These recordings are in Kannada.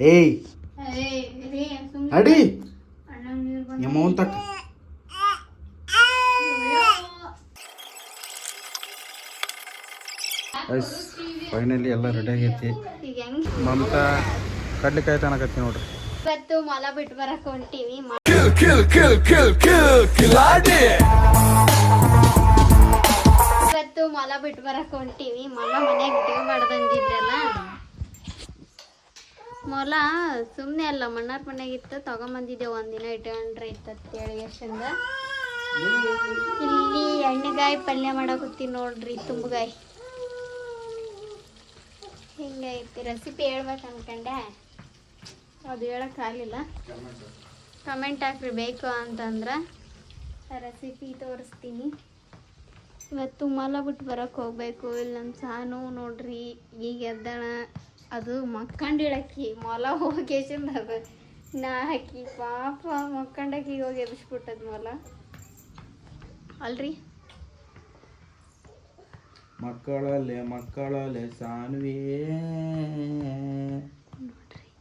ಏಯ್. ಅಡಿ. ಎಮ್ಮವನ್ ತಕ್ಕ ಫೈನಲಿ ಎಲ್ಲ ರೆಡಿ ಆಗೈತಿ. ಮಮತಾ ಕಡ್ಲಿಕಾಯಿ ತನಕತ್ತಿ ನೋಡ್ರಿ. ಇವತ್ತು ಮೊಲ ಬಿಟ್ಟು ಬರಕ್ ಹೊಂಟೀವಿ. ಇವತ್ತು ಮಲ ಬಿಟ್ಟು ಬರಕ್ ಹೊಂಟೀವಿ. ಮೊಲ ಮನ್ಯಾಗ ಇಟ್ಕೊಬಾರ್ದು ಅಂದಿದ್ರಲ್ಲ. ಮೊಲ ಸುಮ್ಮನೆ ಅಲ್ಲ ಮಣ್ಣಾರ್ ಮನ್ಯಾಗ ಇತ್ತು ತಗೊಂಬಂದಿದ್ದೆ ಒಂದಿನ ಇಟ್ಕೊಂಡ್ರೆ ಇತ್ತಂತೇಳಿ ಎಷ್ಟಂದ ಇಲ್ಲಿ ಎಣ್ಣೆಗಾಯಿ ಪಲ್ಯ ಮಾಡಕತ್ತೀನಿ ನೋಡ್ರಿ ತುಂಬಗಾಯಿ. ಹಿಂಗೈತಿ ರೆಸಿಪಿ ಹೇಳ್ಬೇಕು ಅನ್ಕಂಡೆ? ಅದು ಹೇಳೋಕ್ಕಾಗಲಿಲ್ಲ ಕಮೆಂಟ್ ಹಾಕ್ರಿ ಬೇಕು ಅಂತಂದ್ರೆ. ರೆಸಿಪಿ ತೋರಿಸ್ತೀನಿ. ಇವತ್ತು ಮಲ ಬಿಟ್ಟು ಬರೋಕ್ಕೆ ಹೋಗ್ಬೇಕು ಇಲ್ಲಿ ನಮ್ಮ ಸಾನು ನೋಡ್ರಿ ಈಗ ಎದ್ದಣ. ಅದು ಮಕ್ಕಂಡಿಳಕ್ಕಿ ಮೊಲ ಹೋಗಿ ಅದು ನಾ ಹಾಕಿ ಪಾಪ ಮಕ್ಕಂಡಕ್ಕಿ ಹೋಗಿ ಎಬ್ಬಿಸ್ಬಿಟ್ಟದ ಮೊಲ. ಅಲ್ರಿ? ಮಕ್ಕಳಲ್ಲಿ ಮಕ್ಕಳಲ್ಲೇ ಸಾನ್ವಿ.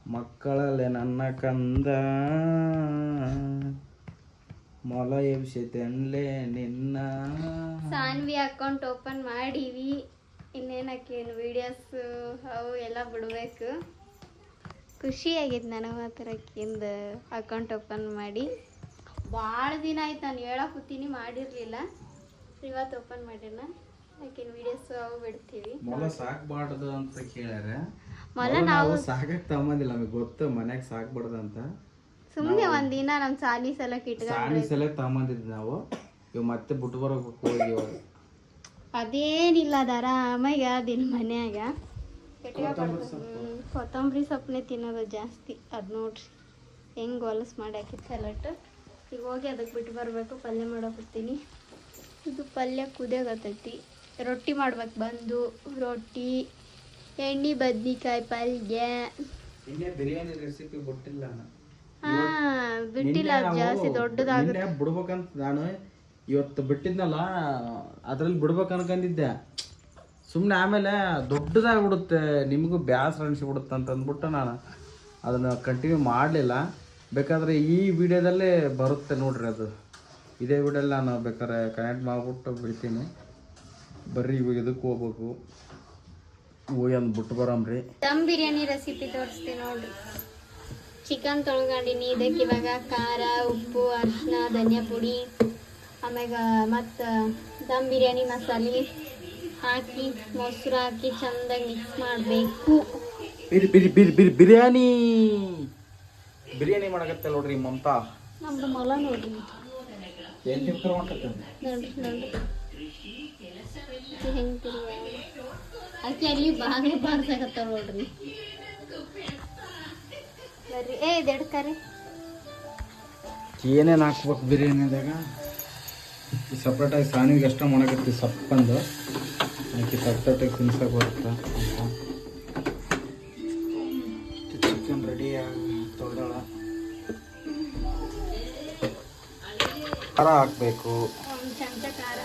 ಮಕ್ಕಳಲ್ಲಿ ನನ್ನ ಕಂದ. ಮೊಲ ಎಬ್ಸೈತೆನ್ಲೆ ನಿನ್ನ. ಸಾನ್ವಿ ಅಕೌಂಟ್ ಓಪನ್ ಮಾಡೀವಿ. ಇನ್ನೇನು ಹಾಕೇನು ವೀಡಿಯೋಸ್ ಅವು ಎಲ್ಲ ಬಿಡಬೇಕು. ಖುಷಿ ಆಗೈತೆ ನನಗೆ ಮಾತ್ರ ಆಕಿಂದ ಅಕೌಂಟ್ ಓಪನ್ ಮಾಡಿ. ಭಾಳ ದಿನ ಆಯ್ತು ನಾನು ಹೇಳಕ್ ಕೂತೀನಿ ಮಾಡಿರಲಿಲ್ಲ. ಇವತ್ತು ಓಪನ್ ಮಾಡಿರೋಣ ಆಕಿನ ವಿಡಿಯೋಸ್ ಅವು ಬಿಡ್ತೀವಿ. ಮೊಲ ಸಾಕ್ಬಾರ್ದು ಅಂತ ಕೇಳ್ಯಾರ. ಮೊಲ ನಾವು ಸಾಕಕ್ಕೆ ನಮಗೆ ಗೊತ್ತು ಮನ್ಯಾಗ ಸಾಕ್ಬಾರ್ದು ಅಂತ. ಸುಮ್ಮನೆ ಒಂದಿನ ನಮ್ಮ ಸಾಲಿ ಸಲಕ್ಕೆ ಕಿಟ್ಟ ಸಾಲಿ ಸಲ ನಾವು. ಇವ್ ಮತ್ತೆ ಬಿಟ್ಟು ಬರೋಕ್ ಇವಾಗ ಅದೇನಿಲ್ಲ ಅದು ಆಮೇಲೆ ದಿನ ಮನ್ಯಾಗ. ಕೊತ್ತಂಬರಿ ಸೊಪ್ಪನೆ ತಿನ್ನೋದು ಜಾಸ್ತಿ ಅದು ನೋಡ್ರಿ. ಹೆಂಗೆ ಹೊಲಸು ಮಾಡಿ ಹಾಕಿತ್ತು ಸಲಟ್. ಈಗ ಹೋಗಿ ಅದಕ್ಕೆ ಬಿಟ್ಟು ಬರಬೇಕು ಪಲ್ಯ ಮಾಡೋಕತ್ತೀನಿ ಇದು ಪಲ್ಯ ಕುದಿಯಾಗತ್ತೈತಿ ರೊಟ್ಟಿ ಮಾಡ್ಬೇಕು ಬಂದು ರೊಟ್ಟಿ ಎಣ್ಣೆ ಬದ್ನಿಕಾಯಿ ಪಲ್ಯ. ಇನ್ನೇ ಬಿರಿಯಾನಿ ರೆಸಿಪಿ ಬಿಟ್ಟಿಲ್ಲ ನಾನು. ಹಾ ಬಿಟ್ಟಿಲ್ಲ ಅದು ಜಾಸ್ತಿ ದೊಡ್ಡದಾಗುತ್ತೆ. ಬಿಡ್ಬೇಕಂತ ನಾನು. ಇವತ್ತು ಬಿಟ್ಟಿದ್ನಲ್ಲ, ಅದ್ರಲ್ಲಿ ಬಿಡ್ಬೇಕು ಅನ್ಕೊಂಡಿದ್ದೆ ಸುಮ್ಮನೆ ಆಮೇಲೆ ದೊಡ್ಡದಾಗ್ಬಿಡುತ್ತೆ, ನಿಮಗೂ ಬ್ಯಾಸರ ಅನಿಸ್ಬಿಡುತ್ತೆ ಅಂತ ಅಂದ್ಬಿಟ್ಟು ನಾನು ಅದನ್ನು ಕಂಟಿನ್ಯೂ ಮಾಡಲಿಲ್ಲ. ಬೇಕಾದರೆ ಈ ವಿಡಿಯೋದಲ್ಲೇ ಬರುತ್ತೆ ನೋಡ್ರಿ ಅದು. ಇದೇ ವಿಡಿಯೋಲ್ಲಿ ನಾನು ಬೇಕಾದ್ರೆ ಕನೆಕ್ಟ್ ಮಾಡಿಬಿಟ್ಟು ಬಿಡ್ತೀನಿ. ಬರ್ರಿ ಇವಾಗ ಇದಕ್ಕೆ ಹೋಗ್ಬೇಕು? ಹೋಗಿ ಅಂದ್ ಬಿಟ್ಟು ಬರಮ್ರಿ ದಮ್ ಬಿರಿಯಾನಿ ರೆಸಿಪಿ ತೋರಿಸ್ತೀನಿ ನೋಡ್ರಿ. ಚಿಕನ್ ತೊಳ್ಕೊಂಡಿನಿ, ಇದಕ್ಕೆ ಇವಾಗ ಖಾರ, ಉಪ್ಪು ಅರಿಶಿನ ಧನಿಯಾ ಪುಡಿ ಆಮ್ಯಾಗ ಮತ್ತು ದಮ್ ಬಿರಿಯಾನಿ ಮಸಾಲೆ ಹಾಕಿ ಮೊಸರು ಹಾಕಿ ಚಂದಾಗಿ ಮಿಕ್ಸ್ ಮಾಡಬೇಕು. ಬಿರಿ ಬಿರಿ ಬಿರಿ ಬಿರಿ ಬಿರಿಯಾನಿ. ಬಿರಿಯಾನಿ ಮಾಡಕತ್ತೆ ನೋಡ್ರಿ ಮಮತಾ. ನಮ್ದು ಮೊಲ ನೋಡ್ರಿ. ಏನ್ ತಿಂತಾರೆ ಹೊಂಟತ್ತೆ? ನೋಡ್ರಿ ನೋಡ್ರಿ. ಹೆಂಗೆ ಆಕೆ ಅಲ್ಲಿ ಬಾಗ್ಲು ಬಾರ್ಸಾಕತ್ತಾವ ನೋಡ್ರಿ. ಬರ್ರಿ. ಏ ಇದೆಡ್ಕರಿ ಏನೇನು ಹಾಕ್ಬೇಕು ಬಿರಿಯಾನಿದಾಗ? ಸಪ್ರೇಟಾಗಿ ಸಾಣಿಗೆ ಅಷ್ಟ ಮಾಡಕತ್ತಿ ಸಪ್ಪಂದು ತಟ್ಟ ಸಪ್ರೇಟಾಗಿ ತಿನ್ಸಕ್ಕೆ ಬರುತ್ತೆ ಅಂತ. ಚಿಕನ್ ರೆಡಿ ತೊಳೆದಳ ಖಾರ ಹಾಕಬೇಕು.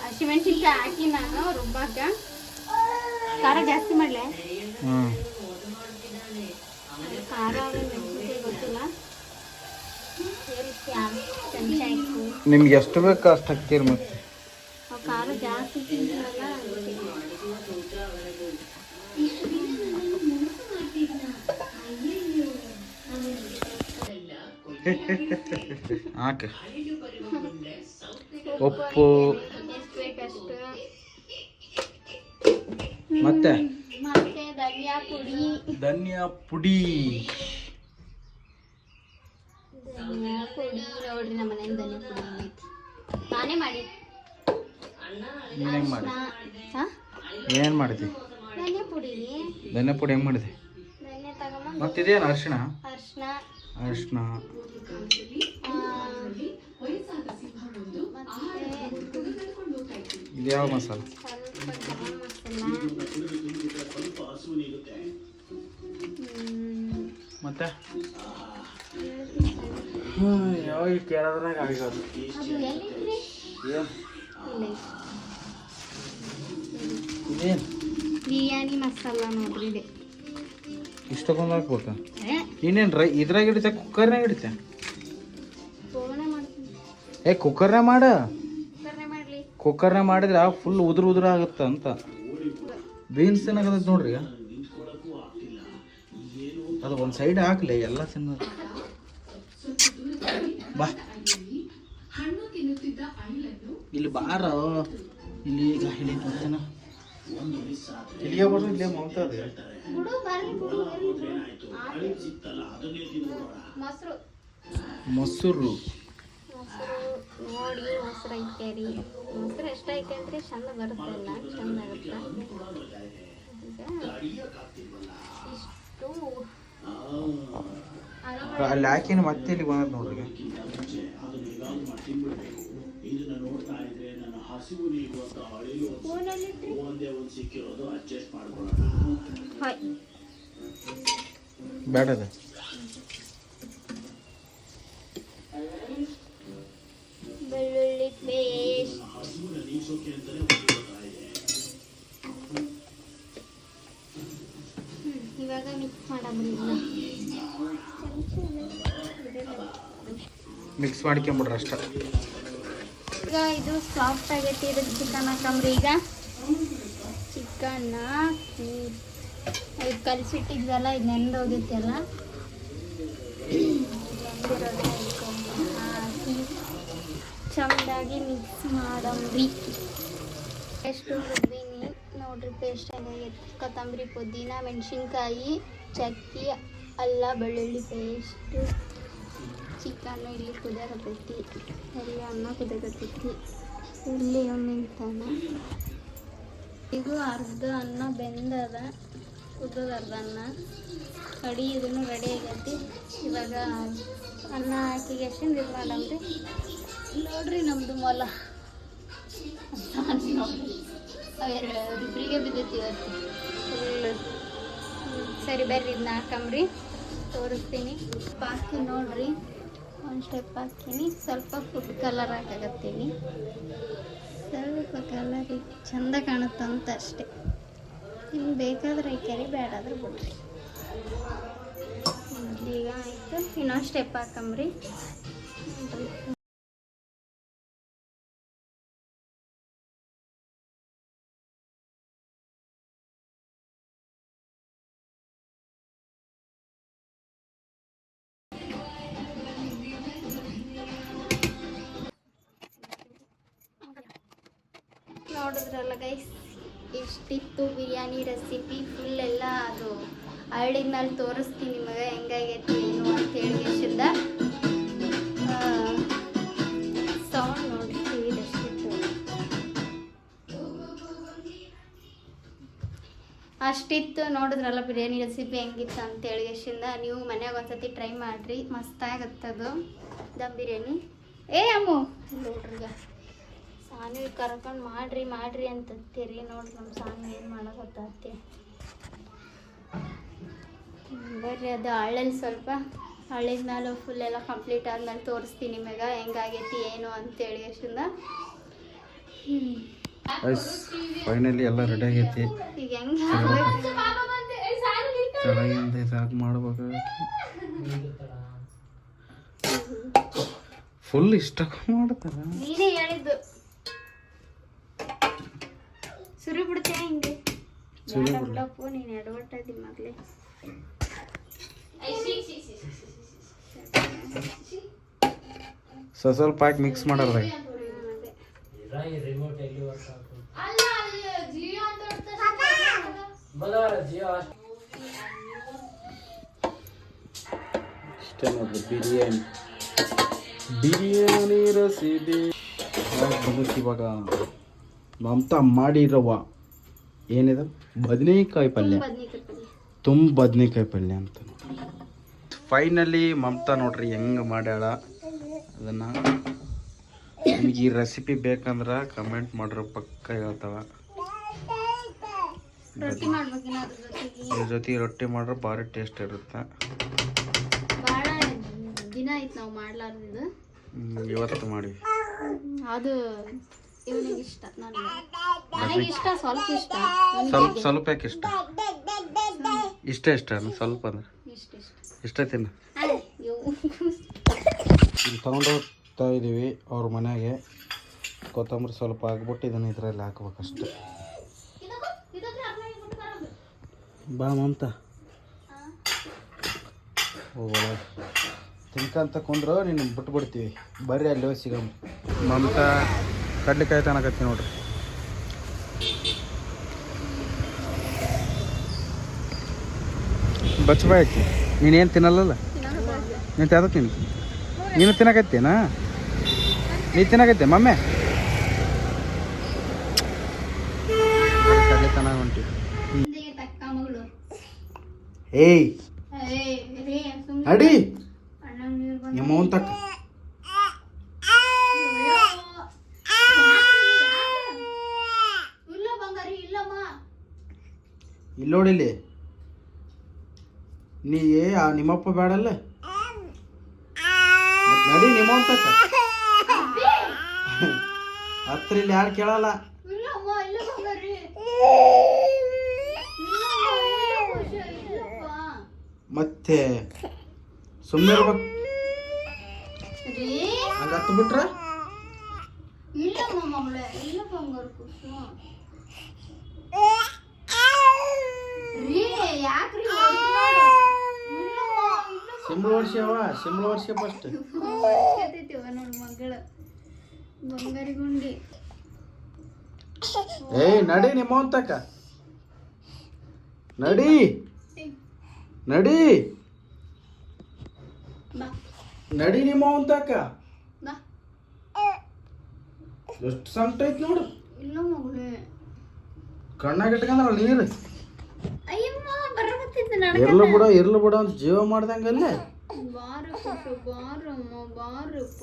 ಹಸಿಮೆಣ್ಸಿನ್ಕಾಯಿ ಹಾಕಿ ನಾನು ರುಬ್ಬಾಕ ಖಾರ ಜಾಸ್ತಿ ಮಾಡಲೆ ಹ್ಞೂ ಖಾರ ಮೆಣಸಿನ್ಕಾಯಿ ಗೊತ್ತಿಲ್ಲ ಸೇರಿಸಿ ಆ ಚಮಚ ಹಾಕಿ ನಿಮ್ಗೆ ಎಷ್ಟು ಬೇಕು ಅಷ್ಟು ಹಾಕ್ತೀರಿ ಮತ್ತೆ. ಹಾಕ. ಉಪ್ಪು. ಮತ್ತೆ ಧನಿಯಾ ಪುಡಿ. ಧನಿಯಾ ಪುಡಿ ಧನಿಯಾ ಪುಡಿ ನೋಡ್ರಿ ನಮ್ಮ ಮನೆಯಿಂದ ಐತಿ ನಾನೇ ಮಾಡಿ ನೀನು ಹೆಂಗೆ ಮಾಡಿ ಹಾ ಏನೇನು ಮಾಡಿದಿ ಧನಿಯಾ ಪುಡಿ. ಧನಿಯಾ ಪುಡಿ ಹೆಂಗೆ ಮಾಡಿದೆ ಧನಿಯಾ ಮತ್ತಿದೇನು ಅರಿಶಿಣ? ಅರ್ಶಿಣ. ಅರಿಶಿಣ. ಇದು ಯಾವ ಮಸಾಲೆ. ಮತ್ತೆ? ಯಾವಾಗ ಕೇಳೋದ್ರಾಗ ಆಗಿರೋದು ಏನು ಬಿರಿಯಾನಿ ಮಸಾಲ ನೋಡ್ರಿ ಇದೆ. ಇಷ್ಟಕ್ಕೊಂದು ಹಾಕ್ಬೇಕಾ? ಏ, ಇನ್ನೇನು ರೈ ಇದ್ರಾಗ ಹಿಡಿತ ಕುಕ್ಕರ್ನಾಗ ಏ ಕುಕ್ಕರ್ನೇ ಮಾಡ. ಕುಕ್ಕರ್ನೇ ಮಾಡಿದ್ರೆ ಫುಲ್ ಉದುರು ಉದುರು ಆಗುತ್ತೆ ಅಂತ. ಬೀನ್ಸ್ ಏನಾಗತ್ತೆ ನೋಡ್ರಿ ಅದು ಒಂದು ಸೈಡ್ ಹಾಕ್ಲಿ ಎಲ್ಲ ತಿನ್ನ ಬಾ. ಇಲ್ಲಿ ಬಾರ. ಇಲ್ಲಿ ಈಗ ಇಲ್ಲಿ ಬರ್ತಾನ ಇಲ್ಲಿಗೆ ಬರ್ರಿ ಇಲ್ಲೇ ಮಮತಾ ಅದೇ. ಮೊಸರು. ಮೊಸರು. ಮೊಸರು ನೋಡಿ ಮೊಸರು ಐತೆ ರೀ. ಮೊಸರು ಎಷ್ಟು ಐತೆ ಅಂದ್ರೆ ಚಂದ ಬರುತ್ತೆ ಎಲ್ಲ ಚಂದ ಆಗುತ್ತೆ ಈಗ ಇಷ್ಟು ಅದು ಅಲ್ಲಿ ಹಾಕಿನ ಮತ್ತೆ ಇಲ್ಲಿ ಬಂದ ನೋಡ್ರಿ. ಬೇಡದ ಬೆಳ್ಳುಳ್ಳಿ ಪೇಸ್ಟ್ ಇವಾಗ ಮಿಕ್ಸ್ ಮಾಡಬಿಡಿಲ್ಲ ಮಿಕ್ಸ್ ಮಾಡ್ಕೊಂಬಿಡ್ರಿ ಅಷ್ಟ. ಈಗ ಇದು ಸಾಫ್ಟ್ ಆಗೈತಿ ಇದು ಚಿಕನ್ ಹಾಕಂಬ್ರಿ. ಈಗ ಚಿಕನ್ನ ಇದು ಕಲಸಿಟ್ಟಿದ್ವಲ್ಲ, ಇದು ನೆಂದಿರೋದನ್ನ ಇಟ್ಕೊಂಡು ಹಾಕಿ ಚಂದಾಗಿ ಮಿಕ್ಸ್ ಮಾಡಂಬ್ರಿ. ಎಷ್ಟು ನೋಡ್ರಿ ಪೇಸ್ಟ್ ಹೆಂಗಾಗೈತಿ ಕೊತ್ತಂಬರಿ, ಪುದೀನ, ಮೆಣಸಿನ್ಕಾಯಿ, ಚಕ್ಕಿ. ಅಲ್ಲ, ಬೆಳ್ಳುಳ್ಳಿ ಪೇಸ್ಟು ಚಿಕನ್ನು ಇಲ್ಲಿ ಕುದಿಯಕತ್ತೈತಿ ಇಲ್ಲಿ ಅನ್ನ ಕುದಿಯಕತ್ತೈತಿ ಇಲ್ಲಿ ನಿಂತಾನ. ಈಗ ಅರ್ಧ ಅನ್ನ ಬೆಂದದ ಕುದ್ದದ ಅರ್ಧ ಅನ್ನ. ಕಡಿ ಇದನ್ನು ರೆಡಿ ಆಗೈತಿ. ಇವಾಗ ಅನ್ನ ಹಾಕಿ ಎಷ್ಟು ಇದು ಮಾಡಮ್ರಿ ನೋಡ್ರಿ ನಮ್ದು ಮೊಲ. ಅವೆರಡು ಇಬ್ಬರಿಗೆ ಬಿದ್ದೈತಿ ಇವತ್ತು. ಸರಿ ಬರ್ರಿ ಇದನ್ನ ಹಾಕಂಬ್ರಿ. ತೋರಿಸ್ತೀನಿ. ಹಾಕಿ ನೋಡ್ರಿ. ಒಂದು ಸ್ಟೆಪ್ ಹಾಕ್ತೀನಿ. ಸ್ವಲ್ಪ ಫುಡ್ ಕಲರ್ ಹಾಕಾಗತ್ತೀನಿ ಸ್ವಲ್ಪ ಕಲರ್ ಚಂದ ಕಾಣುತ್ತಂತ ಅಷ್ಟೇ. ನಿಮ್ಗೆ ಬೇಕಾದ್ರೆ ಕೆರೆ ಬೇಡಾದ್ರೆ ಬಿಡ್ರಿ. ಈಗ ಆಯಿತು. ಇನ್ನೊಂದು ಸ್ಟೆಪ್ ಹಾಕಂಬ್ರಿ. ನೋಡಿದ್ರಲ್ಲ ಗೈಸ್ ಎಷ್ಟಿತ್ತು ಬಿರಿಯಾನಿ ರೆಸಿಪಿ ಫುಲ್ ಎಲ್ಲ ಅದು ಹಳ್ಳಿದ ಮೇಲೆ ತೋರಿಸ್ತೀನಿ ನಿಮಗೆ ಹೆಂಗಾಗೈತಿ, ಏನು ಅಂತ ಹೇಳಿ ಎಷ್ಟಿದ್ದ ಸೌಂಡ್ ನೋಡಿ ಟಿವಿ ಎಷ್ಟಿತ್ತು ಅಷ್ಟಿತ್ತು ನೋಡಿದ್ರಲ್ಲ ಬಿರಿಯಾನಿ ರೆಸಿಪಿ ಹೆಂಗಿತ್ತು ಅಂತೇಳಿ ಎಷ್ಟಿಂದ ನೀವು ಮನ್ಯಾಗ ಒಂದ್ಸತಿ ಟ್ರೈ ಮಾಡಿರಿ ಮಸ್ತಾಗತ್ತದು ದಮ್ ಬಿರಿಯಾನಿ. ಏ ಅಮ್ಮು, ನೋಡ್ರಿ ಈಗ ಸಾನು ಕರ್ಕೊಂಡು ಮಾಡ್ರಿ ಮಾಡ್ರಿ ಅಂತಂತೀರಿ. ನೋಡ್ರಿ ನಮ್ಮ ಸಾನ್ವಿ ಏನು ಮಾಡಕತ್ತೈತಿ. ಬರ್ರಿ ಅದು ಹಳ್ಳಲ್ಲಿ ಸ್ವಲ್ಪ. ಹಳ್ಳಿದ ಮೇಲೆ ಫುಲ್ ಎಲ್ಲ ಕಂಪ್ಲೀಟ್ ಆದ್ಮೇಲೆ ತೋರಿಸ್ತೀನಿ ನಿಮಗೆ ಹೆಂಗಾಗೈತಿ ಏನು ಅಂತೇಳಿ ಎಷ್ಟಿಂದ ಫೈನಲಿ ಎಲ್ಲ ರೆಡಿ ಆಗೈತಿ. ಈಗ ಹೆಂಗೆ ಚೆನ್ನಾಗಿಂದ ಇದಾಗಿ ಮಾಡ್ಬೇಕು. ಫುಲ್ ಇಷ್ಟ ಮಾಡ್ತಾರ. ನೀನೇ ಹೇಳಿದ್ದು. ಸುರಿ ಬಿಡ್ತೇನೆ ಹಿಂಗೆ? ಬಿಡಪ್ಪು ನೀನು ಎಡವಟ್ಟದಿ ಮೊದಲೇ ಸೊ ಸ್ವಲ್ಪ ಹಾಕಿ ಮಿಕ್ಸ್ ಮಾಡಲ್ರಿ ಇಷ್ಟೇ ನೋಡ್ರಿ ಬಿರಿಯಾನಿ. ಬಿರಿಯಾನಿ ರೆಸಿಪಿ ಬಂದೈತಿ ಇವಾಗ? ಮಮತಾ ಮಾಡಿರವ ಏನಿದೆ? ಬದನೇಕಾಯಿ ಪಲ್ಯ. ತುಂಬ ಬದನೇಕಾಯಿ ಪಲ್ಯ. ಅಂತ. ಫೈನಲಿ ಮಮತಾ ನೋಡ್ರಿ ಹೆಂಗೆ ಮಾಡ್ಯಾಳ. ಅದನ್ನು ನಿಮಗೆ ಈ ರೆಸಿಪಿ ಬೇಕಂದ್ರೆ ಕಮೆಂಟ್ ಮಾಡ್ರೆ ಪಕ್ಕ ಹೇಳ್ತಾವ ಇದ್ರ ಜೊತೆ ರೊಟ್ಟಿ ಮಾಡ್ರೆ ಭಾರಿ ಟೇಸ್ಟ್ ಇರುತ್ತೆ. ದಿನ ಆಯ್ತು ನಾವು ಇವತ್ತು ಮಾಡಿ. ಅದು ಇವನಿಗೆ ಇಷ್ಟ ನನಗೆ ನನಗೆ ಇಷ್ಟ ಸ್ವಲ್ಪ ಇಷ್ಟ. ಸ್ವಲ್ಪ ಸ್ವಲ್ಪ ಯಾಕೆ ಇಷ್ಟ? ಇಷ್ಟ ಇಷ್ಟ ಸ್ವಲ್ಪ ಅಂದ್ರೆ? ಇಷ್ಟ ಇಷ್ಟ. ಇಲ್ಲಿ ತಗೊಂಡು ಹೋಗ್ತಾ ಇದ್ದೀವಿ ಅವ್ರ ಮನೆಗೆ. ಕೊತ್ತಂಬರಿ ಸ್ವಲ್ಪ ಹಾಕ್ಬಿಟ್ಟು ಇದನ್ನು ಇದರಲ್ಲಿ ಹಾಕ್ಬೇಕಷ್ಟೆ ಬಾ ಮಮತ. ಹೋಗೋಣ. ತಿನ್ಕಂತ ಕುಂದ್ರು ನೀನು ಬಿಟ್ಬಿಡ್ತೀವಿ. ಬರ್ರಿ ಅಲ್ಲಿ ಹೋಗಿ ಸಿಗಮ್ಮ. ಮಮತಾ. ಕಡ್ಲಿಕಾಯಿ ತನಕತ್ತಿ ನೋಡ್ರಿ. ಬಚ್ಚಬಾಯ್ಕಿ ನೀನೇನು ತಿನ್ನಲ್ಲಲ್ಲ? ನೀನು ಯಾವ್ದು ತಿನ್ನು. ನೀನು ತಿನ್ನಕತ್ತೇನಾ ನೀ ತಿನ್ನಕತ್ತೆ ಮಮ್ಮೆ ತನ ಹೊಂಟಿ ಏಯ್ ಅಡಿ. ನಿಮ್ಮ ತಕ್ಕ ಇಲ್ಲ ಬಂಗಾರಿ ಇಲ್ಲಮ್ಮ ಇಲ್ಲಿ ನೀ ಏ ಆ ನಿಮ್ಮಪ್ಪ ಬೇಡಲ್ಲ ನಡಿ ನಿಮ್ಮ ಹತ್ರ ಇಲ್ಲಿ ಯಾರು ಕೇಳಲ್ಲ? ಇಲ್ಲ ಇಲ್ಲ. ಮತ್ತೆ ಸುಮ್ಮನೆ ಇರ್ಬೇಕು. ಹತ್ತು ಬಿಟ್ರ? ಮಗಳೇ ಇಲ್ಲ ಬಂಗಾರ ಖುಷಿ ರೀ ಯಾಕ್ರಿ ಸಿಂಬಳ ವರ್ಷವ ಸಿಂಬಳ ವರ್ಷ ಫಸ್ಟ್ ಕೇಳ್ತೈತಿವ ನೋಡ್ ಮಗಳು ಬಂಗಾರಿ ಗುಂಡಿ ಏಯ್ ನಡಿ ನಿಮ್ಮ ಅವ್ನ್ ನಡಿ ನಡಿ. ಬಾ ನಡಿ. ನಿಮ್ಮ ಅವ್ನ್ ತಕ್ಕ ಬಾ. ಎಷ್ಟು ಸಂಕಟ ಐತಿ ನೋಡು. ಇಲ್ಲ ಮಗಳೇ. ಕಣ್ಣಾಗ ಇಟ್ಕಂದ್ರ ನೀರು. ఎర్లు కూడా ఎర్లు కూడా జీవం మాడదాం కదా వారపు వారమ్మ వారప్ప